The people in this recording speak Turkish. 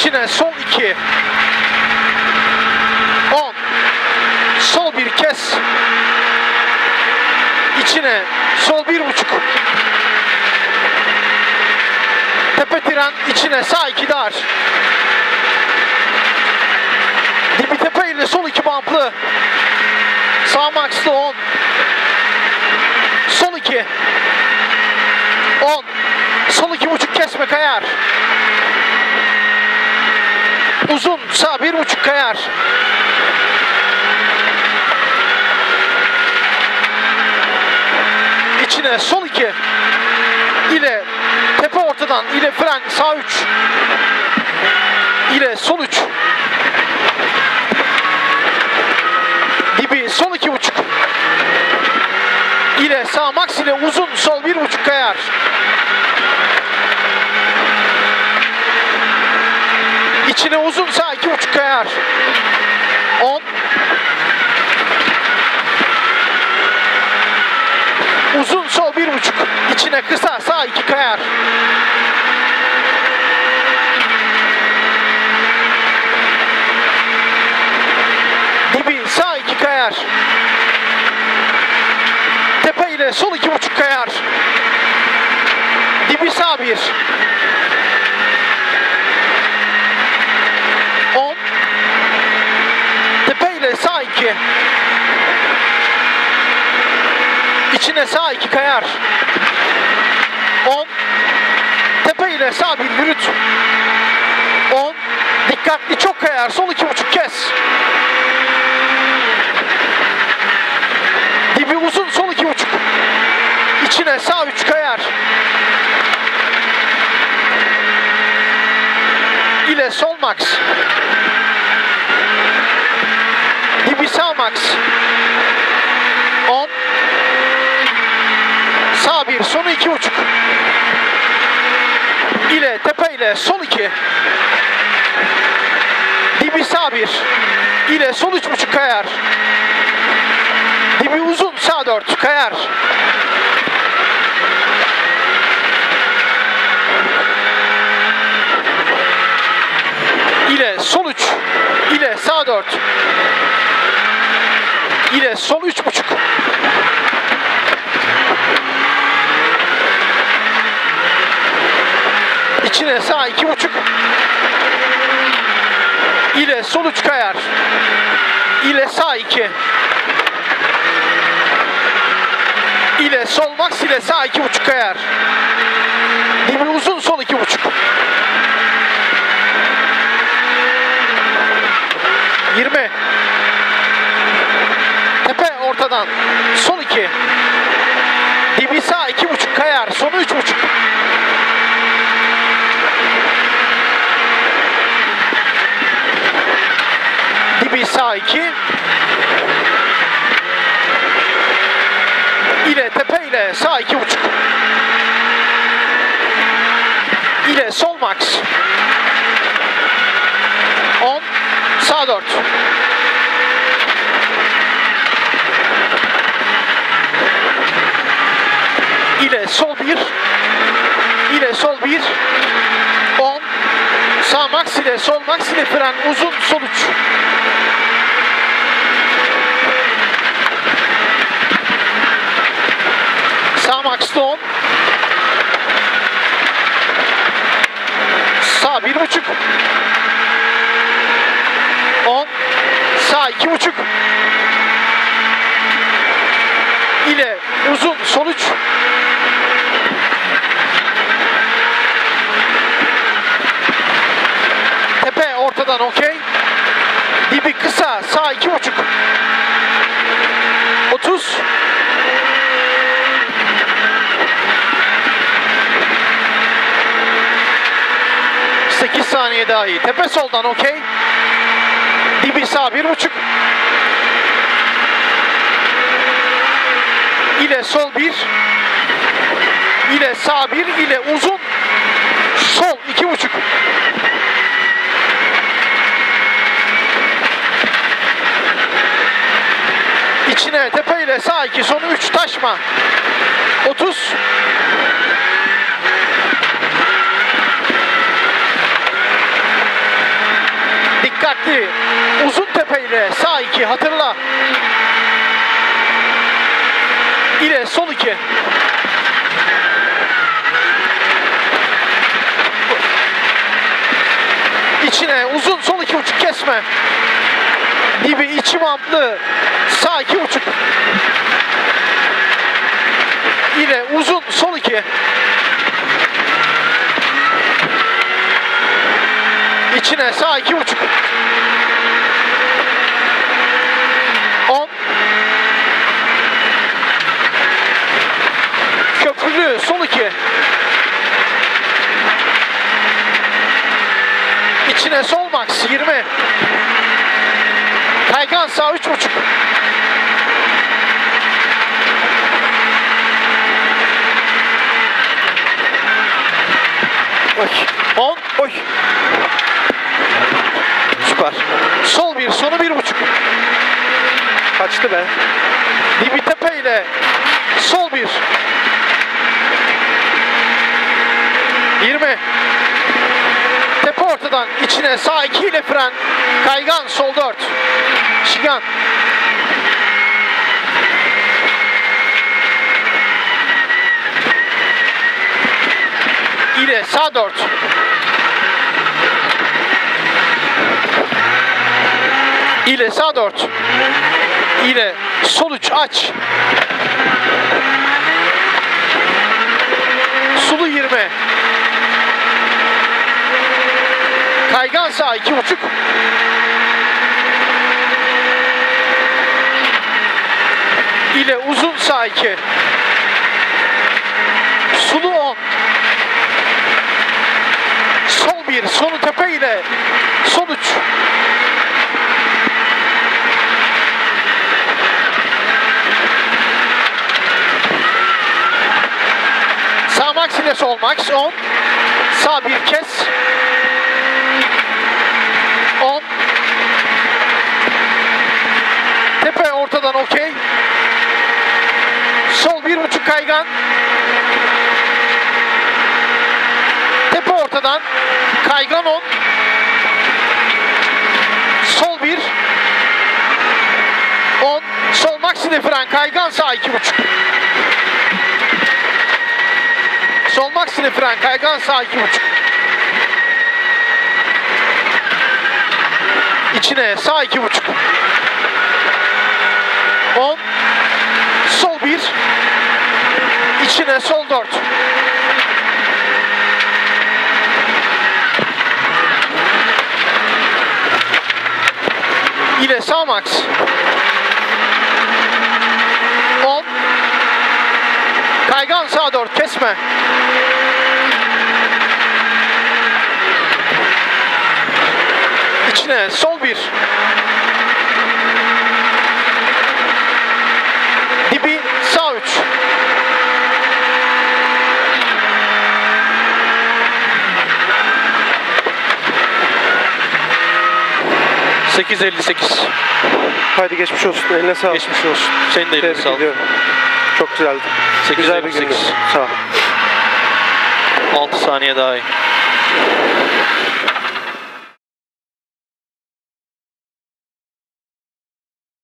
içine sol 2 10 sol bir kes. İçine sol bir buçuk. Tepe tren içine sağ 2 dar. Dibi tepe ile sol 2 bantlı. Sağ maxlı 10 sol 2 10 sol 2 buçuk kesme kayar. Uzun sağ bir buçuk kayar. İçine sol iki. ile tepe ortadan ile fren sağ üç. ile sol üç. Dibi sol iki buçuk. ile sağ max ile uzun sol bir buçuk kayar. İçine uzun sağ iki buçuk kayar. 10 Uzun sol bir buçuk. İçine kısa sağ iki kayar. Dibi sağ iki kayar. Tepe ile sol iki buçuk kayar. Dibi sağ bir. 10 Tepe ile 2 İçine sağ 2 kayar. 10 Tepe ile sağ bir yürüt. 10 Dikkatli çok kayar. Sol 2.5 kes. Dibi uzun. Sol 2.5 İçine sağ 3 kayar. İle sol max. Max. 10. Sağ bir, sonu iki buçuk. İle, tepe ile sol iki. Dibi sağ bir. İle sol üç buçuk kayar. Dibi uzun sağ dört kayar. ile sol 3 ile sağ 4 ile sol 3 buçuk. İçine sağ 2 buçuk. İle sol 3 kayar. İle sağ 2 ile sol max ile sağ 2 buçuk kayar. Dibi uzun sol 2 buçuk. 20 Tepe ortadan Son 2 Dibi sağ 2.5 kayar. Sonu 3.5 Dibi sağ 2 ile tepe ile sağ 2.5 ile sol max. 10 sağ 4 ile sol 1 ile sol 1 10 sağ max ile sol max ile fren uzun 3 sağ max 10 sağ bir buçuk. 10 sağ iki buçuk. İle uzun sol üç tepe ortadan okey dibi kısa sağ iki buçuk 30 8 saniye daha iyi. Tepe soldan okey. Dibi sağ bir buçuk. İle sol bir. İle sağ bir. ile uzun. Sol iki buçuk. İçine tepe ile sağ iki sonu üç taşma. 30. Dikkatli. Uzun tepe ile sağ iki hatırla. ile sol 2. İçine uzun sol iki buçuk kesme. Dibi içi bantlı sağ iki buçuk. Yine uzun sol iki. İçine sağ iki buçuk. On. Köprülü sol iki. İçine sol max 20. Kaygan sağ üç buçuk. Oy. 10. Oy. Süper. Sol bir, sonu bir buçuk. Kaçtı be. Dibi tepe ile sol bir. 20. Tepe ortadan içine sağ 2 ile fren. Kaygan sol 4. Şigan. İle sağ 4. ile sağ 4 ile sol 3 aç. Sulu 20. Kaygan sağ 2.5. ile uzun sağ 2. Sulu 10. 1. Sonu tepe ile son 3. Sağ max ile sol max 10. Sağ bir kez. 10. Tepe ortadan okey. Sol bir buçuk kaygan. Ortadan kaygan 10. Sol bir. 10. Sol max ile fren kaygan sağ iki buçuk. Sol maksini fren kaygan sağ iki buçuk. İçine sağ iki buçuk. 10 Sol bir İçine sol dört. İle sağ max. 10 Kaygan sağ dört kesme. İçine sol bir. Dibi sağ üç. ...8.58. Hadi geçmiş olsun. Eline sağlık. Geçmiş olsun. Senin de eline Tebrik sağlık. ediyorum. Çok güzeldi. Güzel bir 8.58. gündü. Sağ ol. 6 saniye daha iyi.